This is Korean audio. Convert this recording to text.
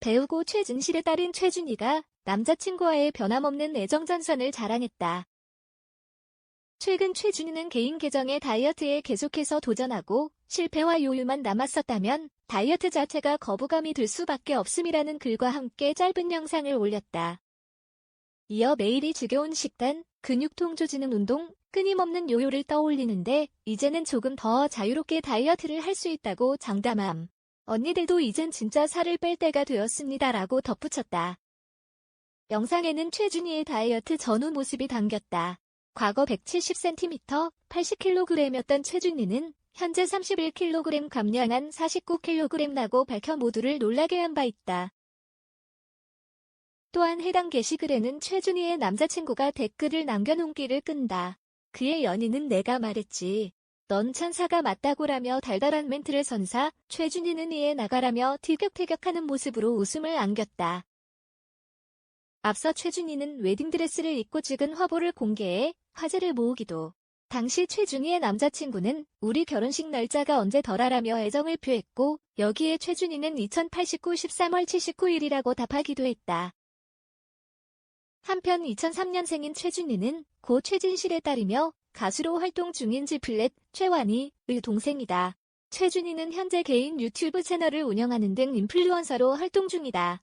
배우고 최진실의 딸인 최준희가 남자친구와의 변함없는 애정전선을 자랑했다. 최근 최준희는 개인 계정의 다이어트에 계속해서 도전하고 실패와 요요만 남았었다면 다이어트 자체가 거부감이 들 수밖에 없음이라는 글과 함께 짧은 영상을 올렸다. 이어 매일이 지겨운 식단, 근육통 조지는 운동, 끊임없는 요요를 떠올리는데 이제는 조금 더 자유롭게 다이어트를 할 수 있다고 장담함. 언니들도 이젠 진짜 살을 뺄 때가 되었습니다라고 덧붙였다. 영상에는 최준희의 다이어트 전후 모습이 담겼다. 과거 170cm, 80kg이었던 최준희는 현재 31kg 감량한 49kg라고 밝혀 모두를 놀라게 한 바 있다. 또한 해당 게시글에는 최준희의 남자친구가 댓글을 남겨놓기를 끈다. 그의 연인은 내가 말했지. 넌 천사가 맞다고라며 달달한 멘트를 선사 최준희는 이에 나가라며 티격태격하는 모습으로 웃음을 안겼다. 앞서 최준희는 웨딩드레스를 입고 찍은 화보를 공개해 화제를 모으기도. 당시 최준희의 남자친구는 우리 결혼식 날짜가 언제 더라라며 애정을 표했고 여기에 최준희는 2089 13월 79일이라고 답하기도 했다. 한편 2003년생인 최준희는 고 최진실의 딸이며 가수로 활동 중인 지플렛 최완희의 동생이다. 최준희는 현재 개인 유튜브 채널을 운영하는 등 인플루언서로 활동 중이다.